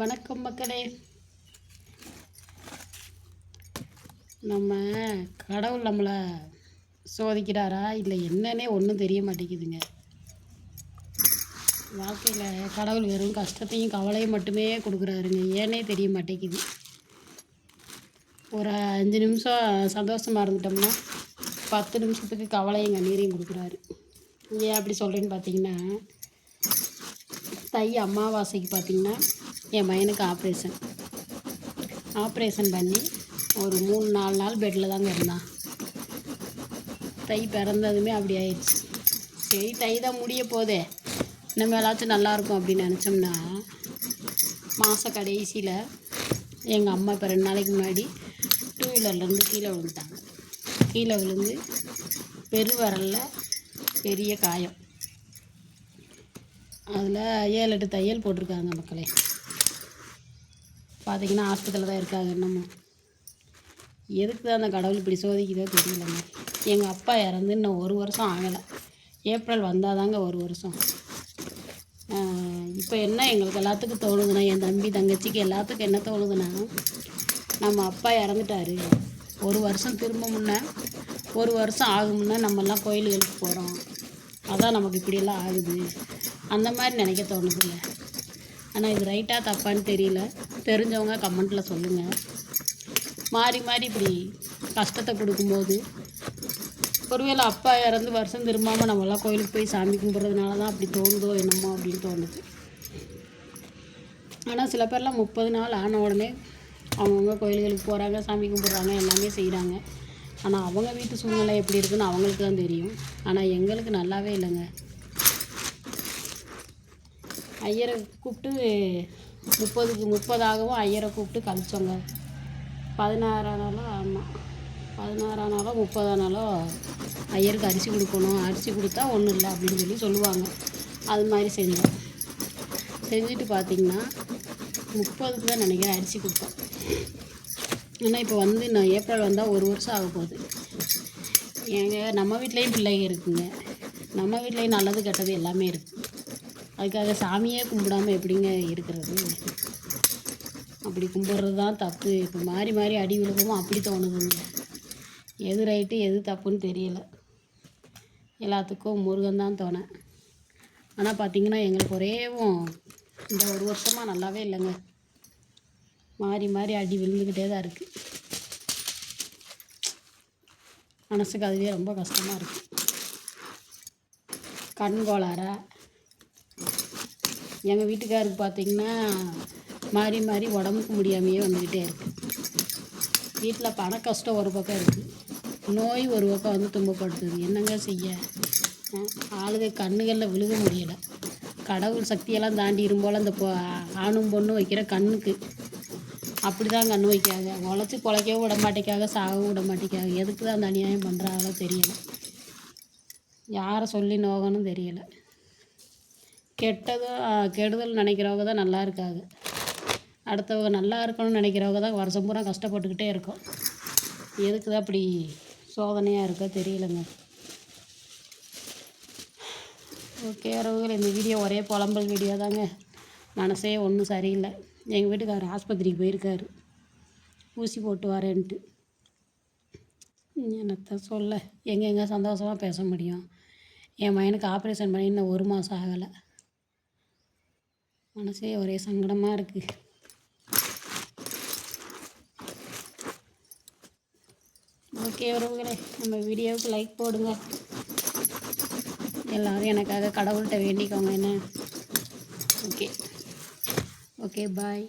வணக்கம் மக்களே. நம்ம கடவுள் நம்மளை சோதிக்கிறாரா இல்லை என்னன்னே ஒன்றும் தெரிய மாட்டேங்குதுங்க. வாழ்க்கையில் கடவுள் வெறும் கஷ்டத்தையும் கவலையும் மட்டுமே கொடுக்குறாருங்க. ஏன்னே தெரிய மாட்டேங்குது. ஒரு அஞ்சு நிமிஷம் சந்தோஷமாக இருந்துட்டோம்னா பத்து நிமிஷத்துக்கு கவலையும் கண்ணீரையும் கொடுக்குறாரு. ஏன் அப்படி சொல்கிறேன்னு பார்த்தீங்கன்னா தை அமாவாசைக்கு பார்த்தீங்கன்னா என் பையனுக்கு ஆப்ரேஷன். ஆப்ரேஷன் பண்ணி ஒரு மூணு நாலு நாள் பெட்டில் தாங்க இருந்தான். தை பிறந்ததுமே அப்படி ஆயிடுச்சு. சரி தை தான் முடிய போதே. இன்னும் ஏதாச்சும் நல்லாயிருக்கும் அப்படின்னு நினச்சோம்னா மாத கடைசியில் எங்கள் அம்மா இப்போ ரெண்டு நாளைக்கு முன்னாடி டூ வீலர்லேருந்து கீழே விழுந்துட்டாங்க. கீழே விழுந்து பெருவரலில் பெரிய காயம். அதில் ஏழு எட்டு தையல் போட்டிருக்காங்க மக்களே. பார்த்தீங்கன்னா ஹாஸ்பிட்டலில் தான் இருக்காங்க இன்னமும். எதுக்கு தான் அந்த கடவுள் இப்படி சோதிக்குதோ தெரியலங்க. எங்கள் அப்பா இறந்து இன்னும் ஒரு வருஷம் ஆகலை. ஏப்ரல் வந்தால் தாங்க ஒரு வருஷம். இப்போ என்ன எங்களுக்கு எல்லாத்துக்கும் தோணுதுன்னா என் தம்பி தங்கச்சிக்கு எல்லாத்துக்கும் என்ன தோணுதுன்னா நம்ம அப்பா இறந்துட்டாரு. ஒரு வருஷம் திரும்ப முன்னே ஒரு வருஷம் ஆகும் முன்னே நம்மெல்லாம் கோயில்களுக்கு போகிறோம் அதான் நமக்கு இப்படியெல்லாம் ஆகுது. அந்த மாதிரி நினைக்க தோணுதில்ல ஆனால் இது ரைட்டாக தப்பான்னு தெரியல. தெரிஞ்சவங்க கமெண்ட்டில் சொல்லுங்கள் மாறி மாறி இப்படி கஷ்டத்தை கொடுக்கும்போது ஒருவேளை அப்பா இறந்து வருஷம் திரும்பாமல் நம்மளாம் கோயிலுக்கு போய் சாமி கும்பிட்றதுனால தான் அப்படி தோணுதோ என்னமோ அப்படின்னு தோணுது. ஆனால் சில பேர்லாம் முப்பது நாள் ஆன உடனே அவங்கவுங்க கோயில்களுக்கு போகிறாங்க சாமி கும்பிட்றாங்க எல்லாமே செய்கிறாங்க ஆனால் அவங்க வீட்டு சூழ்நிலை எப்படி இருக்குன்னு அவங்களுக்கு தான் தெரியும். ஆனால் எங்களுக்கு நல்லாவே இல்லைங்க. ஐயரை கூப்பிட்டு முப்பதுக்கு முப்பதாகவும் ஐயரை கூப்பிட்டு கழிச்சோங்க. பதினாறாம் நாளோ ஆமாம் பதினாறாம் நாளோ முப்பதாம் நாளோ ஐயருக்கு அரிசி கொடுக்கணும். அரிசி கொடுத்தா ஒன்றும் இல்லை அப்படின்னு சொல்லி சொல்லுவாங்க. அது மாதிரி செஞ்சோம். செஞ்சுட்டு பார்த்திங்கன்னா முப்பதுக்கு தான் நினைக்கிறேன் அரிசி கொடுத்தோம். ஏன்னா இப்போ வந்து நான் ஏப்ரல் வந்தால் ஒரு வருஷம் ஆக போகுது. எங்கள் நம்ம வீட்லேயும் பிள்ளைங்க இருக்குங்க. நம்ம வீட்லேயும் நல்லது கெட்டது எல்லாமே இருக்குது அதுக்காக சாமியே கும்பிடாமல் எப்படிங்க இருக்கிறது? அப்படி கும்பிட்றது தான் தப்பு. இப்போ மாறி மாறி அடி விழுகவும் அப்படி தோணுதுங்க. எது ரைட்டு எது தப்புன்னு தெரியல. எல்லாத்துக்கும் முருகன் தான் தோணேன் ஆனால் பார்த்தீங்கன்னா எங்களுக்கு ஒரேவும் இந்த ஒரு வருஷமாக நல்லாவே இல்லைங்க. மாறி மாறி அடி விழுந்துக்கிட்டே தான் இருக்குது மனசுக்கு அதுவே ரொம்ப கஷ்டமாக இருக்குது கண் கோளாறா எங்கள் வீட்டுக்காருக்கு பார்த்தீங்கன்னா மாறி மாறி உடம்புக்கு முடியாமையே வந்துக்கிட்டே இருக்குது வீட்டில் பண கஷ்டம் ஒரு பக்கம் இருக்குது நோய் ஒரு பக்கம் வந்து துன்பப்படுத்துது. என்னங்க செய்ய? ஆளுக கண்ணுகளில் விழுக முடியலை. கடவுள் சக்தியெல்லாம் தாண்டி இரும்போல் அந்த பொ ஆணும் பொண்ணும் வைக்கிற கண்ணுக்கு. அப்படி தான் கண்ணு வைக்காங்க உழைச்சி பொழைக்கவும் விட மாட்டேக்காக சாகவும் விட மாட்டேக்காங்க எதுக்கு தான் அந்த அநியாயம் பண்ணுறாங்களோ தெரியலை. யாரை சொல்லி நோகணும் தெரியலை. கெட்டதும் கெடுதல் நினைக்கிறவங்க தான் நல்லா இருக்காங்க. அடுத்தவங்க நல்லா இருக்கணும்னு நினைக்கிறவங்க தான் வருஷம் பூரா கஷ்டப்பட்டுக்கிட்டே இருக்கோம். எதுக்கு தான் அப்படி சோதனையாக இருக்கோ தெரியலங்க. ஓகே உறவுகள் இந்த வீடியோ ஒரே புலம்பல் வீடியோ தாங்க. மனசே ஒன்றும் சரியில்லை. எங்கள் வீட்டுக்காரர் ஆஸ்பத்திரிக்கு போயிருக்காரு. ஊசி போட்டு வரேன்ட்டு. என்னத்த சொல்ல? எங்கெங்க சந்தோஷமாக பேச முடியும்? என் பையனுக்கு ஆப்ரேஷன் பண்ணி இன்னும் ஒரு மாதம் ஆகலை. மனசே ஒரே சங்கடமாக இருக்குது ஓகே உறவுகளே நம்ம வீடியோவுக்கு லைக் போடுங்க. எல்லாரும் எனக்காக கடவுள்கிட்ட வேண்டிக்கோங்க என்ன? Okay okay bye